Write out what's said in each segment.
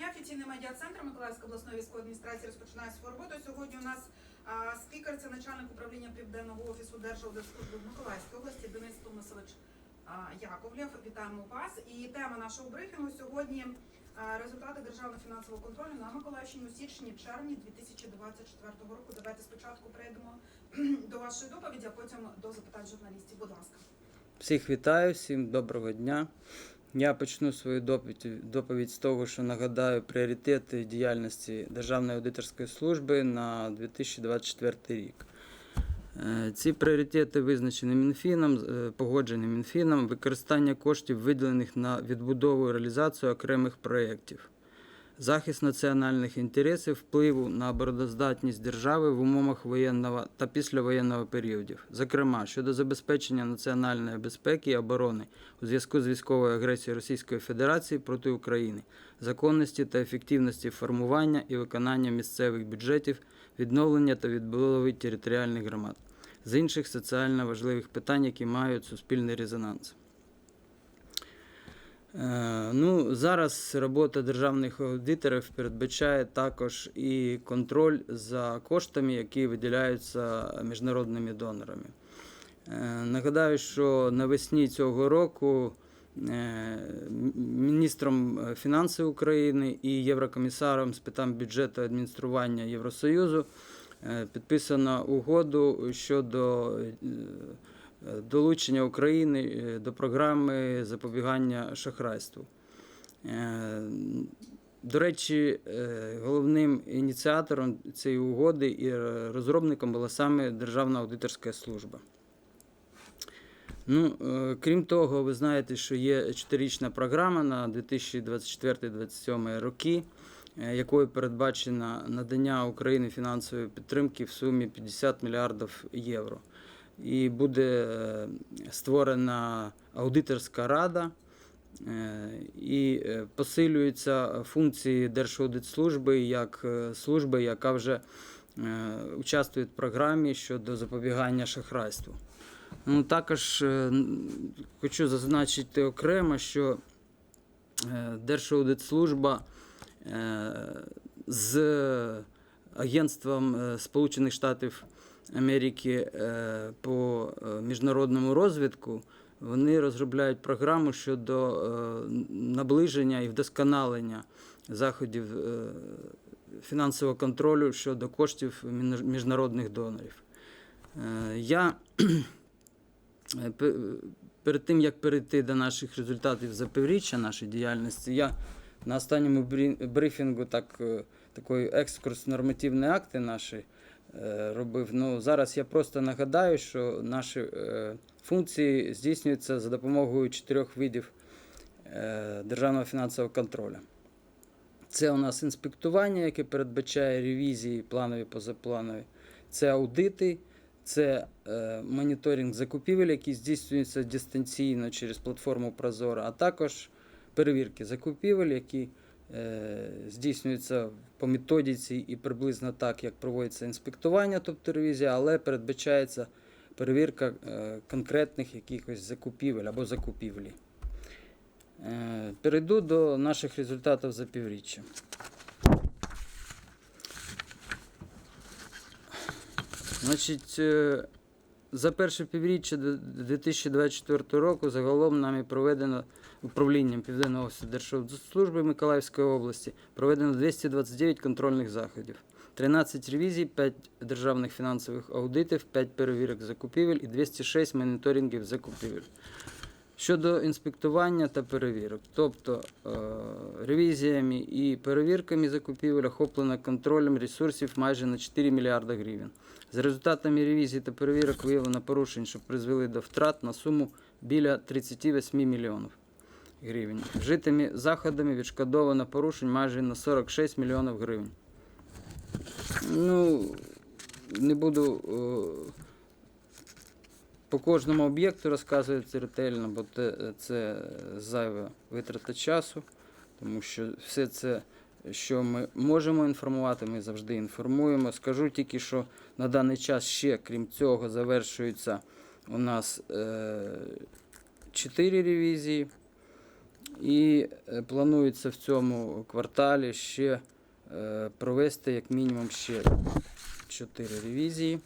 дня. Офіційний медіа-центр Миколаївської обласної військової адміністрації розпочинає свою роботу. Сьогодні у нас а, спікер це начальник управління Південного офісу Держаудитслужби в Миколаївській області Денис Томасович Яковлєв. Вітаємо вас. І тема нашого брифінгу сьогодні результати державного фінансового контролю на Миколаївщині у січні-червні 2024 року. Давайте спочатку перейдемо до вашої доповіді, а потім до запитань журналістів. Будь ласка. Всіх вітаю, всім доброго дня. Я почну свою доповідь, доповідь з того, що нагадаю пріоритети діяльності Державної аудиторської служби на 2024 рік. Е, Ці пріоритети визначені Мінфіном, е, погоджені Мінфіном, використання коштів, виділених на відбудову і реалізацію окремих проєктів, захист національних інтересів, впливу на обороноздатність держави в умовах воєнного та післявоєнного періодів, зокрема щодо забезпечення національної безпеки і оборони у зв'язку з військовою агресією Російської Федерації проти України, законності та ефективності формування і виконання місцевих бюджетів, відновлення та відбудови територіальних громад, з інших соціально важливих питань, які мають суспільний резонанс. Е, Ну, зараз робота державних аудиторів передбачає також і контроль за коштами, які виділяються міжнародними донорами. Е, Нагадаю, що навесні цього року е, міністром фінансів України і єврокомісаром з питань бюджету адміністрування Євросоюзу підписано угоду щодо долучення України е, до програми запобігання шахрайству. Е, До речі, е, головним ініціатором цієї угоди і розробником була саме Державна аудиторська служба. Ну, крім того, ви знаєте, що є чотирирічна програма на 2024-2027 роки, якою передбачено надання Україні фінансової підтримки в сумі 50 мільярдів євро. І буде е, створена аудиторська рада. Е, І е, посилюються функції Держаудитслужби як служби, яка вже участвує в програмі щодо запобігання шахрайству. Ну, також хочу зазначити окремо, що Держаудитслужба з Агентством Сполучених Штатів Америки е, по е, міжнародному розвитку вони розробляють програму щодо е, наближення і вдосконалення заходів фінансового контролю щодо коштів міжнародних донорів. Я перед тим як перейти до наших результатів за півріччя нашої діяльності, я на останньому брифінгу так, такий екскурс нормативні акти наші робив. Ну, зараз я просто нагадаю, що наші е, функції здійснюються за допомогою чотирьох видів е, державного фінансового контролю. Це у нас інспектування, яке передбачає ревізії, планові, позапланові. Це аудити, це е, моніторинг закупівель, який здійснюється дистанційно через платформу Прозора, а також перевірки закупівель, які е, здійснюються по методиці і приблизно так, як проводиться інспектування, тобто ревізія, але передбачається перевірка е, конкретних якихось закупівель або закупівлі. Е, Перейду до наших результатів за півріччя. Значить, за перше півріччя д- 2024 року загалом нами проведено управлінням Південного офісу Держслужби Миколаївської області проведено 229 контрольних заходів, 13 ревізій, 5 державних фінансових аудитів, 5 перевірок закупівель і 206 моніторингів закупівель. Щодо інспектування та перевірок, тобто е, ревізіями і перевірками закупівель охоплено контролем ресурсів майже на 4 мільярда гривень. За результатами ревізії та перевірок виявлено порушень, що призвели до втрат на суму біля 38 мільйонів гривень. Вжитими заходами відшкодовано порушень майже на 46 мільйонів гривень. Ну, не буду е, по кожному об'єкту розказувати ретельно, бо це зайва витрата часу, тому що все це, що ми можемо інформувати, ми завжди інформуємо. Скажу тільки, що на даний час ще, крім цього, завершується у нас е, 4 ревізії. І е, планується в цьому кварталі ще е, провести як мінімум ще 4 ревізії.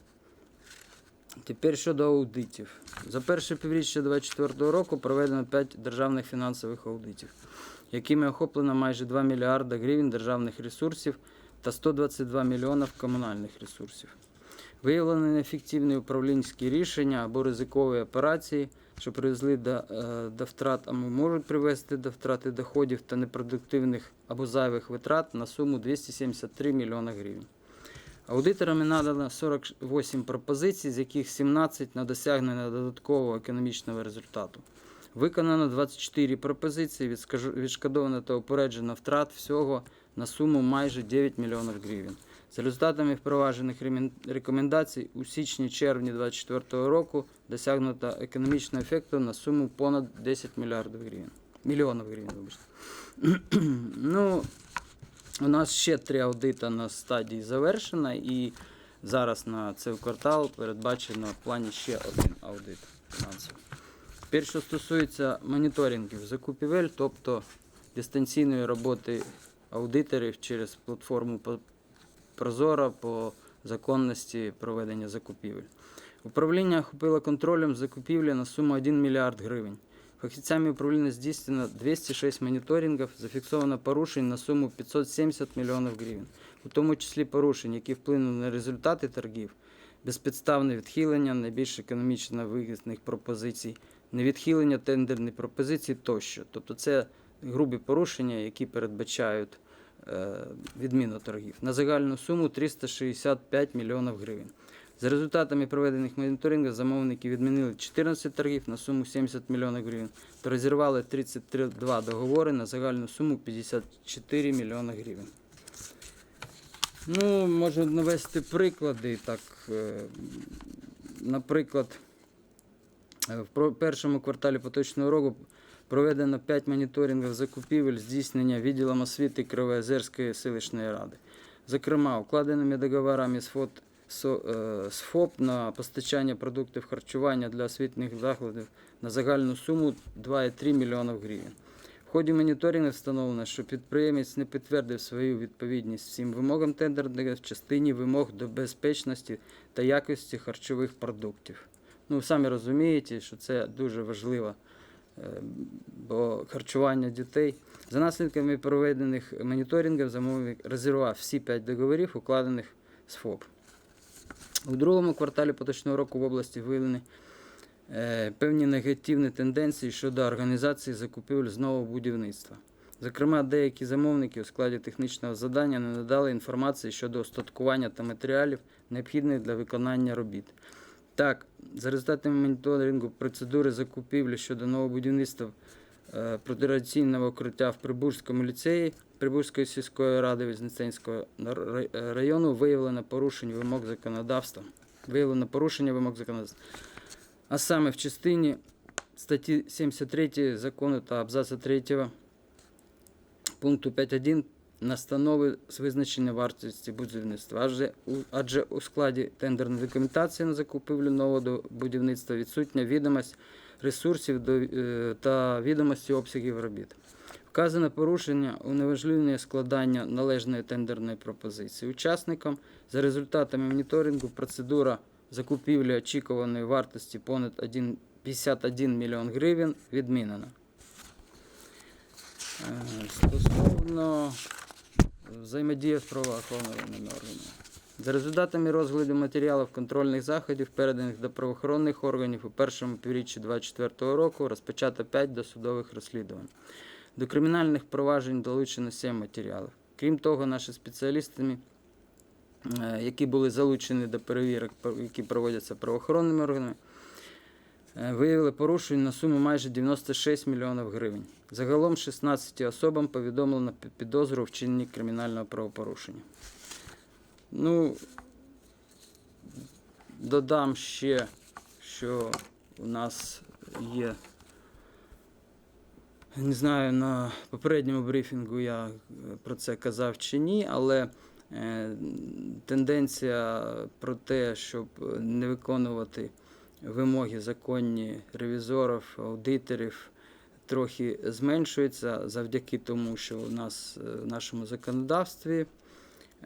Тепер щодо аудитів. За перше півріччя 2024 року проведено 5 державних фінансових аудитів, якими охоплено майже 2 мільярда гривень державних ресурсів та 122 мільйонів комунальних ресурсів. Виявлені неефективні управлінські рішення або ризикові операції, що привезли до, е, до втрат або можуть привести до втрати доходів та непродуктивних або зайвих витрат на суму 273 мільйона гривень. Аудиторами надано 48 пропозицій, з яких 17 на досягнення додаткового економічного результату. Виконано 24 пропозиції, відшкодовано та упереджено втрат всього на суму майже 9 мільйонів гривень. За результатами впроваджених рекомендацій у січні-червні 2024 року досягнуто економічного ефекту на суму понад 10 мільярдів гривень. Мільйонів гривень, вибачте. ну, у нас ще три аудита на стадії завершено, і зараз на цей квартал передбачено в плані ще один аудит фінансовий. Тепер, що стосується моніторингів закупівель, тобто дистанційної роботи аудиторів через платформу Прозора по законності проведення закупівель. Управління охопило контролем закупівлі на суму 1 мільярд гривень. Фахівцями управління здійснено 206 моніторингів, зафіксовано порушень на суму 570 мільйонів гривень, у тому числі порушень, які вплинули на результати торгів, безпідставне відхилення найбільш економічно вигідних пропозицій, невідхилення тендерних пропозицій тощо. Тобто це грубі порушення, які передбачають е, відміну торгів на загальну суму 365 мільйонів гривень. За результатами проведених моніторингів замовники відмінили 14 торгів на суму 70 мільйонів гривень та розірвали 32 договори на загальну суму 54 мільйони гривень. Ну, можу навести приклади. Так, е, наприклад, в першому кварталі поточного року проведено 5 моніторингів закупівель здійснення відділом освіти Кривоозерської селищної ради. Зокрема, укладеними договорами з ФОТ е, з ФОП на постачання продуктів харчування для освітніх закладів на загальну суму 2,3 млн гривень. В ході моніторингу встановлено, що підприємець не підтвердив свою відповідність всім вимогам тендерника в частині вимог до безпечності та якості харчових продуктів. Ну, самі розумієте, що це дуже важливо, е, бо харчування дітей. За наслідками проведених моніторингів замовник розірвав всі 5 договорів, укладених з ФОП. У другому кварталі поточного року в області виявлені е, певні негативні тенденції щодо організації закупівель з нового будівництва. Зокрема, деякі замовники у складі технічного завдання не надали інформації щодо остаткування та матеріалів, необхідних для виконання робіт. Так, за результатами моніторингу процедури закупівлі щодо нового будівництва е, протирадіаційного укриття в Прибузькому ліцеї Прибузької сільської ради Візниценського нар- ра- району виявлено порушення вимог законодавства. Виявлено порушення вимог законодавства. А саме в частині статті 73 закону та абзацу 3 пункту 5.1 настанови з визначення вартості будівництва. Адже у, складі тендерної документації на закупівлю нового будівництва відсутня відомість ресурсів до, е, та відомості обсягів робіт. Вказане порушення унеможливлює складання належної тендерної пропозиції учасникам. За результатами моніторингу процедура закупівлі очікуваної вартості понад 1, 51 мільйон гривень відмінена. Е, Стосовно взаємодії з правоохоронними органами. За результатами розгляду матеріалів контрольних заходів, переданих до правоохоронних органів у першому півріччі 2024 року, розпочато 5 досудових розслідувань. До кримінальних проваджень долучено 7 матеріалів. Крім того, наші спеціалісти, е, які були залучені до перевірок, які проводяться правоохоронними органами, виявили порушень на суму майже 96 мільйонів гривень. Загалом 16 особам повідомлено підозру у вчиненні кримінального правопорушення. Ну, додам ще, що у нас є. Не знаю, на попередньому брифінгу я е, про це казав чи ні, але е, тенденція про те, щоб не виконувати вимоги законні ревізорів, аудиторів трохи зменшується завдяки тому, що у нас е, в нашому законодавстві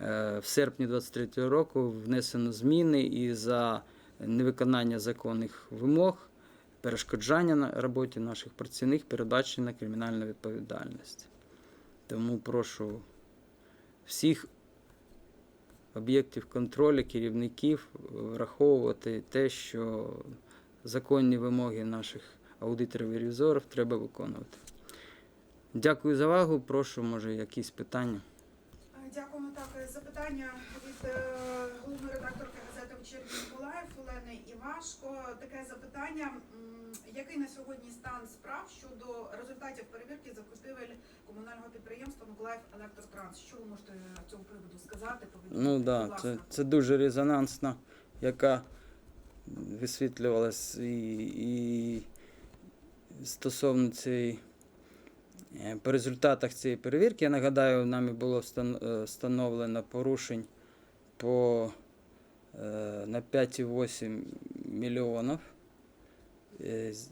е, в серпні 2023 року внесено зміни і за невиконання законних вимог, перешкоджання на роботі наших працівників передбачена кримінальна відповідальність. Тому прошу всіх об'єктів контролю, керівників враховувати те, що законні вимоги наших аудиторів і ревізорів треба виконувати. Дякую за увагу. Прошу, може, якісь питання. Е, Дякуємо. Так, запитання від головного головної редакторки Миколаїв» Олени Івашко. Таке запитання. Який на сьогодні стан справ щодо результатів перевірки закупівель комунального підприємства «Миколаїв Електротранс»? Що ви можете з цього приводу сказати? Ну так, да, це, це дуже резонансно, яка висвітлювалась і, і стосовно цієї. е, По результатах цієї перевірки, я нагадаю, нами було е, встановлено порушень по, на 5,8 мільйонів. Е, з-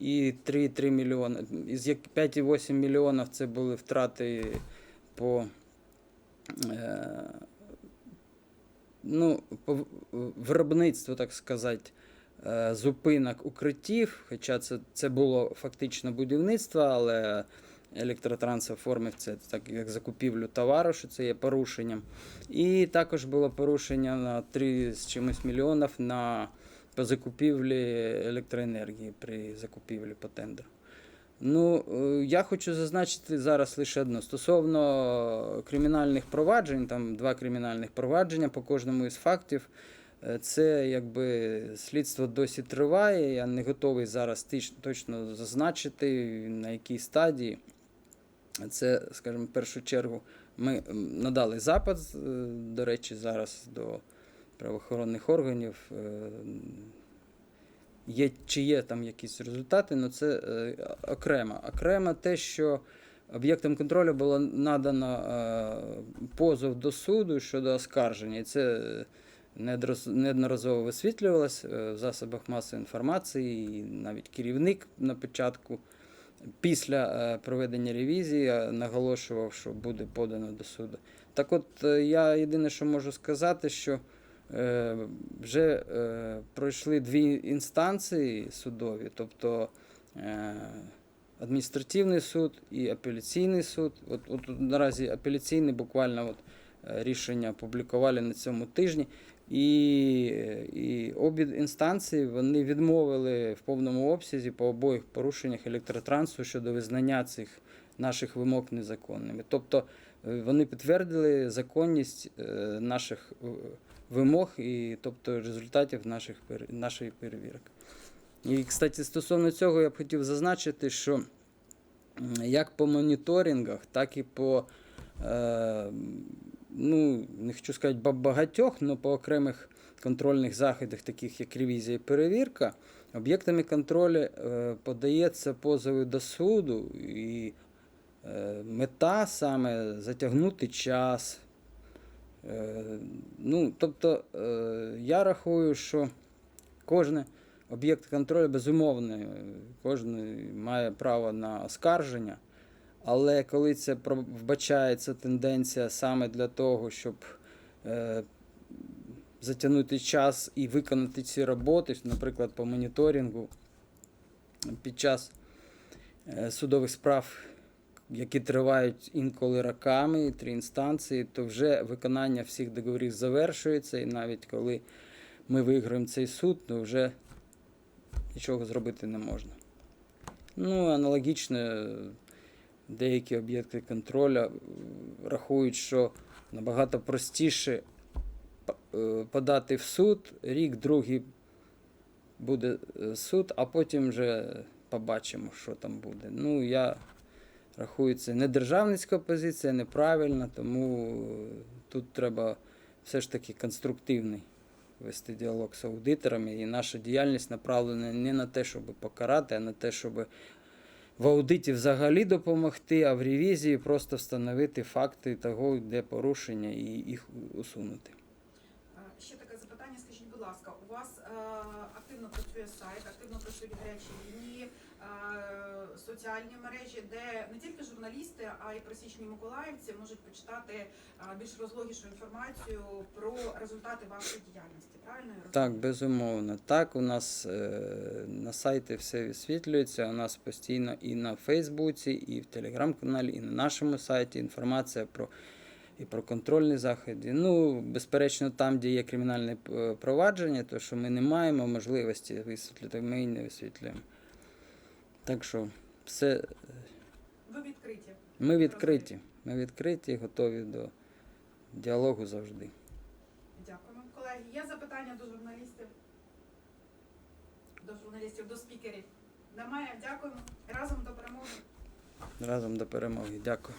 І 3,3 мільйони. Із як 5,8 мільйонів це були втрати по е, ну, по виробництву, так сказати, е, зупинок укриттів, хоча це, це було фактично будівництво, але електротранс оформив це так як закупівлю товару, що це є порушенням. І також було порушення на 3 з чимось мільйонів на по закупівлі електроенергії при закупівлі по тендеру. Ну, е, я хочу зазначити зараз лише одне. Стосовно кримінальних проваджень, там два кримінальних провадження по кожному із фактів. Е, Це якби слідство досі триває. Я не готовий зараз точно зазначити, на якій стадії. Це, скажімо, в першу чергу, ми надали запит, е, до речі, зараз до правоохоронних органів. Е, Є, чи є там якісь результати, але це е, окремо. Окремо те, що об'єктом контролю було надано позов до суду щодо оскарження. І це неодноразово висвітлювалось в засобах масової інформації, і навіть керівник на початку. Після е, проведення ревізії е, наголошував, що буде подано до суду. Так от е, я єдине, що можу сказати, що вже пройшли дві інстанції судові, тобто адміністративний суд і апеляційний суд. От, от наразі апеляційний буквально от, рішення опублікували на цьому тижні. І, і обі інстанції вони відмовили в повному обсязі по обох порушеннях електротрансу щодо визнання цих наших вимог незаконними. Тобто е, вони підтвердили законність е, наших е, вимог і тобто результатів наших нашої перевірок. І, кстати, стосовно цього я б хотів зазначити, що як по моніторингах, так і по, е, ну, не хочу сказати багатьох, але по окремих контрольних заходах, таких як ревізія і перевірка, об'єктами контролю е, подається позови до суду, і е, мета саме затягнути час. Е, ну, тобто, я рахую, що кожен об'єкт контролю безумовно, кожен має право на оскарження. Але коли це вбачається тенденція саме для того, щоб е, затягнути час і виконати ці роботи, наприклад, по моніторингу під час е, судових справ, які тривають інколи роками, три інстанції, то вже виконання всіх договорів завершується, і навіть коли ми виграємо цей суд, то вже нічого зробити не можна. Ну, аналогічно деякі об'єкти контролю е, рахують, що набагато простіше е, подати в суд, рік, другий буде е, суд, а потім вже побачимо, що там буде. Ну, я рахую, це не державницька позиція, неправильна, тому тут треба все ж таки конструктивний вести діалог з аудиторами. І наша діяльність направлена не на те, щоб покарати, а на те, щоб в аудиті взагалі допомогти, а в ревізії просто встановити факти того, де порушення, і їх усунути. Ще таке запитання. Скажіть, будь ласка, у вас е, активно працює сайт, активно працюють гарячі лінії. е, соціальні мережі, де не тільки журналісти, а й присічні миколаївці можуть почитати е, більш розлогішу інформацію про результати вашої діяльності. Правильно я? Так, безумовно. Так, у нас е, на сайті все висвітлюється. У нас постійно і на Фейсбуці, і в телеграм-каналі, і на нашому сайті інформація про і про контрольні заходи. Ну, безперечно, там, де є кримінальне е, провадження, то що ми не маємо можливості висвітлити, ми і не висвітлюємо. Так що все, Ви відкриті. ми відкриті. Ми відкриті, готові до діалогу завжди. Дякуємо, колеги. Є запитання до журналістів? До журналістів, до спікерів? Немає. Дякуємо. Разом до перемоги. Разом до перемоги. Дякую.